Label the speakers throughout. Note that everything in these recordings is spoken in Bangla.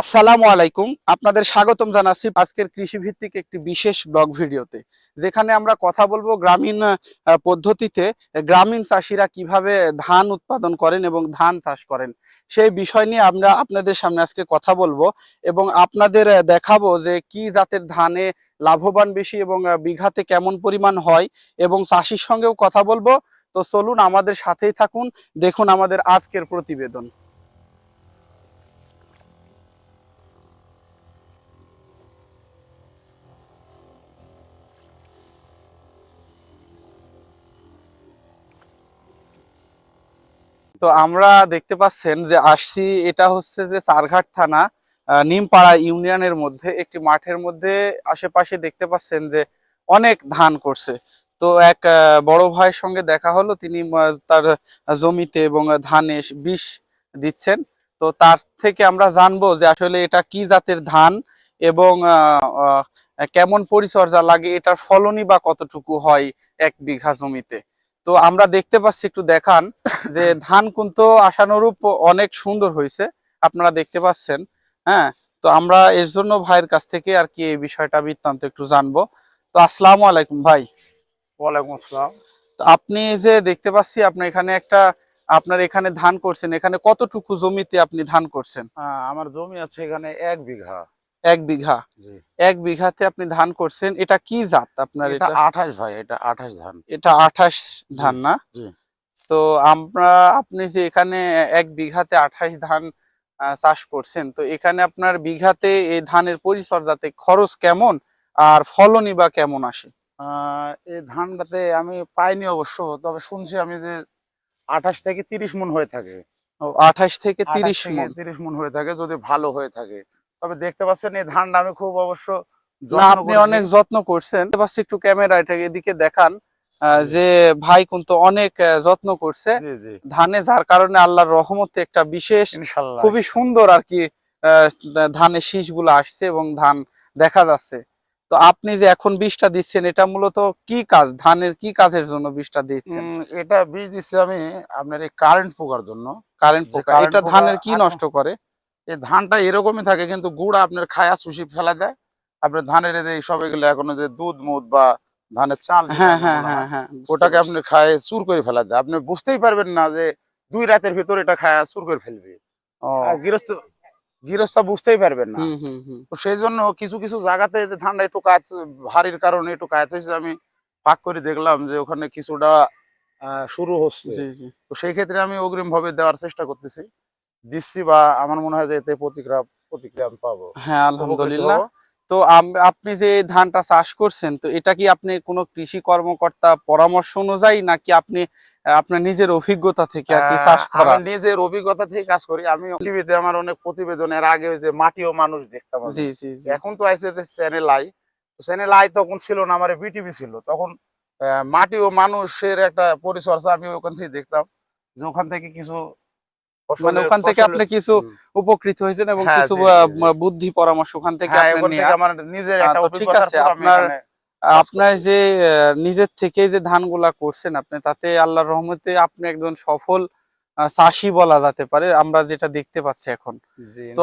Speaker 1: আসসালামু আলাইকুম। আপনাদের স্বাগতম জানাচ্ছি আজকের কৃষি ভিত্তিক একটি বিশেষ ব্লগ ভিডিওতে। যেখানে আমরা কথা বলব গ্রামীণ পদ্ধতিতে গ্রামীণ চাষিরা কীভাবে ধান উৎপাদন করেন এবং ধান চাষ করেন। সেই বিষয় নিয়ে আমরা আপনাদের সামনে আজকে কথা বলব এবং আপনাদের দেখাবো যে কি জাতের ধানে লাভবান বেশি এবং বিঘাতে কেমন পরিমাণ হয় এবং চাষির সঙ্গেও কথা বলব। তো চলুন আমাদের সাথেই থাকুন। দেখুন আমাদের আজকের প্রতিবেদন। তো আমরা দেখতে পাচ্ছেন যে আসছি, এটা হচ্ছে যে চারঘাট থানা নিমপাড়া ইউনিয়নের মধ্যে, একটি মাঠের মধ্যে। আশেপাশে দেখতে পাচ্ছেন যে অনেক ধান করছে। তো এক বড় ভাইয়ের সঙ্গে দেখা হলো, তিনি তার জমিতে এবং ধানে বিষ দিচ্ছেন। তো তার থেকে আমরা জানব যে আসলে এটা কি জাতের ধান এবং কেমন পরিচর্যা লাগে, এটার ফলনই বা কতটুকু হয় এক বিঘা জমিতে। তো আমরা দেখতে পাচ্ছি একটু দেখান যে ধান কিন্তু আশানুরূপ অনেক সুন্দর হয়েছে আপনারা দেখতে পাচ্ছেন হ্যাঁ? তো আমরা এর জন্য ভাইয়ের কাছ থেকে আর কি এই বিষয়টা বৃত্তান্ত একটু জানব। তো আসসালামু আলাইকুম ভাই।
Speaker 2: ওয়ালাইকুম আসসালাম।
Speaker 1: তো আপনি যে দেখতে পাচ্ছি আপনি এখানে একটা আপনার এখানে ধান করছেন এখানে কতটুকু জমিতে আপনি ধান করছেন?
Speaker 2: আমার জমি আছে এখানে এক বিঘা।
Speaker 1: এক বিঘা। এক বিঘাতে আপনি ধান করছেন এটা কি জাত আপনার
Speaker 2: এটা আঠাশ ভাই এটা আঠাশ ধান।
Speaker 1: এটা আঠাশ ধান না? তো আমরা আপনি যে এখানে এক বিঘাতে আঠাশ ধান চাষ করছেন তো এখানে আপনার বিঘাতে এই ধানের পরিচর্যাতে খরচ কেমন? আর ফলনই বা কেমন আসে?
Speaker 2: আহ, এই ধানটাতে আমি পাইনি অবশ্য তবে শুনছি আমি যে আঠাশ থেকে তিরিশ মন হয়ে থাকে।
Speaker 1: আঠাশ থেকে তিরিশ
Speaker 2: তিরিশ মন হয়ে থাকে যদি ভালো হয়ে থাকে। তবে দেখতে পাচ্ছেন এই ধানটা আমি খুব অবশ্য
Speaker 1: আপনি অনেক যত্ন করছেন। একটু ক্যামেরা এটাকে এদিকে দেখান যে ভাই কিন্তু অনেক যত্ন করছে। ধানে যার কারণে আল্লাহর রহমতে একটা বিশেষ খুবই সুন্দর আর কি ধানের শীষগুলো আসছে এবং ধান দেখা যাচ্ছে। তো আপনি যে এখন বিষটা দিচ্ছেন এটা মূলত কি কাজ? ধানের কি কাজের জন্য বিষটা দিচ্ছেন?
Speaker 2: এটা বীজ দিচ্ছি আমি আপনার এই কারেন্ট পোকার জন্য।
Speaker 1: কারেন্ট পোকা এটা ধানের কি নষ্ট করে?
Speaker 2: এই ধানটা এরকমই থাকে কিন্তু গুড় আপনার খায়া চুষি ফেলা দেয়। আপনার ধানের সব এগুলো এখন যে দুধ মুধ বা ধানের চাল
Speaker 1: হ্যাঁ হ্যাঁ
Speaker 2: হ্যাঁ ওটাকে। আপনি খায় চুর করে ফেলা দেয়। আপনি বুঝতেই পারবেন না যে দুই রাতের ভিতর এটা খায়া চুর করে ফেলবে। গৃহস্থ গৃহস্থ বুঝতেই পারবেন না।
Speaker 1: হুম হুম হুম।
Speaker 2: তো সেই জন্য কিছু কিছু জায়গাতে ধানটা একটু কাজ ভারীর কারণে একটু কাজ হয়েছে আমি পাক করে দেখলাম যে ওখানে কিছুটা আহ, শুরু হচ্ছে। তো সেই ক্ষেত্রে আমি অগ্রিম ভাবে দেওয়ার চেষ্টা করতেছি। দিচ্ছি বা আমার মনে হয় যে এতে প্রতিক্রিয়া প্রতিক্রিয়া পাবো।
Speaker 1: হ্যাঁ আলহামদুলিল্লাহ। তো আপনি যে ধানটা চাষ করছেন তো এটা কি আপনি কোনো কৃষি কর্মকর্তা পরামর্শ অনুযায়ী নাকি আপনি আপনার নিজের অভিজ্ঞতা থেকে আর কি চাষ করা?
Speaker 2: নিজের অভিজ্ঞতা থেকে কাজ করি। আমি টিভিতে আমার অনেক প্রতিবেদন এর আগে যে মাটি ও মানুষ দেখতাম
Speaker 1: জি জি
Speaker 2: এখন তো আইছে যে চ্যানেল আই তো চ্যানেল আই তখন ছিল না আমার বিটিভি ছিল। তখন মাটি ও মানুষের একটা পরিচর্যা আমি ওখান থেকে দেখতাম। যে ওখান থেকে কিছু
Speaker 1: মানে ওখান থেকে আপনি কিছু উপকৃত হয়েছেন এবং
Speaker 2: হ্যাঁ,
Speaker 1: কিছু। বুদ্ধি পরামর্শ ওখান থেকে
Speaker 2: হ্যাঁ
Speaker 1: ঠিক আছে, আপনার- আপনার যে নিজের থেকে যে ধানগুলা করছেন আপনি তাতে আল্লাহর রহমতে আপনি একজন সফল চাষি বলা যেতে পারে আমরা যেটা দেখতে পাচ্ছি এখন। তো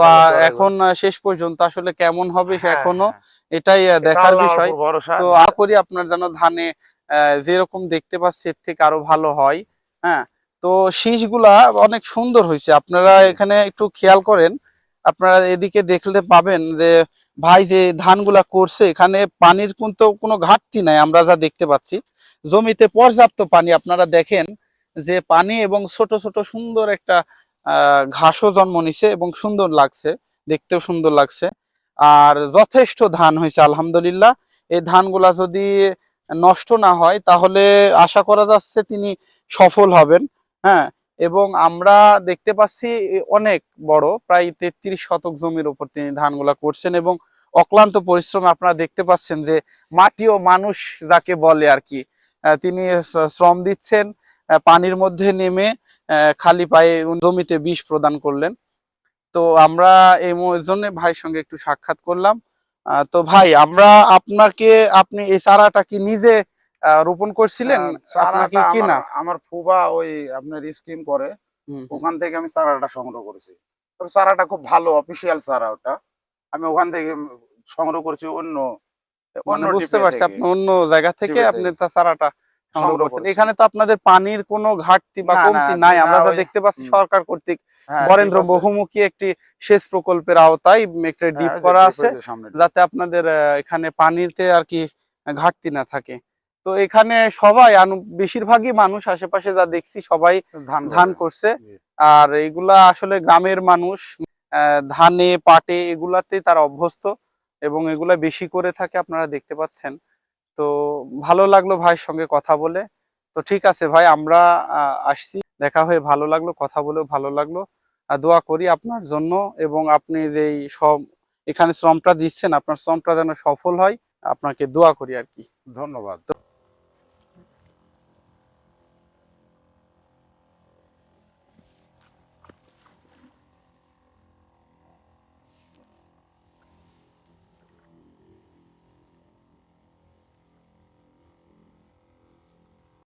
Speaker 1: এখন শেষ পর্যন্ত আসলে কেমন হবে
Speaker 2: হ্যাঁ, এখনও।
Speaker 1: এটাই দেখার বিষয়। তো আশা করি আপনার যেন ধানে আহ, যেরকম দেখতে পাচ্ছি এর থেকে আরও ভালো হয় হ্যাঁ। তো শীষগুলা অনেক সুন্দর হয়েছে। আপনারা এখানে একটু খেয়াল করেন আপনারা এদিকে দেখলে পাবেন যে ভাই যে ধানগুলা করছে এখানে পানির কিন্তু কোনো ঘাটতি নাই আমরা যা দেখতে পাচ্ছি। জমিতে পর্যাপ্ত পানি আপনারা দেখেন যে পানি এবং ছোট ছোট সুন্দর একটা আহ ঘাসও জন্ম নিছে এবং সুন্দর লাগছে দেখতেও সুন্দর লাগছে। আর যথেষ্ট ধান হয়েছে আলহামদুলিল্লাহ। এই ধানগুলা যদি নষ্ট না হয় তাহলে আশা করা যাচ্ছে তিনি সফল হবেন। হ্যাঁ এবং আমরা দেখতে পাচ্ছি অনেক বড়, প্রায় তেত্রিশ শতক জমির উপর তিনি ধানগুলা করছেন এবং অক্লান্ত পরিশ্রম আপনারা দেখতে পাচ্ছেন যে মাটি ও মানুষ যাকে বলে আর কি তিনি শ্রম দিচ্ছেন পানির মধ্যে নেমে খালি পায়ে জমিতে বিষ প্রদান করলেন। তো আমরা এই জন্য ভাইয়ের সঙ্গে একটু সাক্ষাৎ করলাম। তো ভাই, আমরা আপনাকে, আপনি এই চারাটা কি নিজে রোপণ করছিলেন? আপনাকে কি না
Speaker 2: আমার- ফুবা ওই আপনার স্কিম করে। ওখান থেকে আমি চারাটা সংগ্রহ করেছি। তবে চারাটা খুব ভালো অফিসিয়াল চারা ওটা। আমি ওখান থেকে সংগ্রহ করছি অন্য অন্য
Speaker 1: মানে বুঝতে পারছি আপনি অন্য জায়গা থেকে আপনি। তার চারাটা। এখানে তো আপনাদের পানির কোনো ঘাটতি বা কমতি নাই। আমরা যা দেখতে পাচ্ছি সরকার কর্তৃক
Speaker 2: হ্যাঁ,
Speaker 1: বরেন্দ্র বহুমুখী একটি সেচ প্রকল্পের আওতায় একটা
Speaker 2: হ্যাঁ,
Speaker 1: ডিপ করা আছে যাতে আপনাদের এখানে পানিতে আর কি ঘাটতি না থাকে। তো এখানে সবাই আনু- বেশিরভাগই মানুষ আশেপাশে যা দেখছি সবাই
Speaker 2: ধান
Speaker 1: ধান করছে। আর এগুলা আসলে গ্রামের মানুষ ধানে পাটে এগুলাতে তারা অভ্যস্ত এবং এগুলা বেশি করে থাকে আপনারা দেখতে পাচ্ছেন। তো ভালো লাগল ভাইয়ের সঙ্গে কথা বলে। তো ঠিক আছে ভাই আমরা আসছি। দেখা হয়ে ভালো লাগল কথা বলেও ভালো লাগল। আর দোয়া করি আপনার জন্য এবং আপনি যেই সব এখানে শ্রমটা দিচ্ছেন আপনার শ্রমটা যেন সফল হয় আপনাকে দোয়া করি আর কি।
Speaker 2: ধন্যবাদ।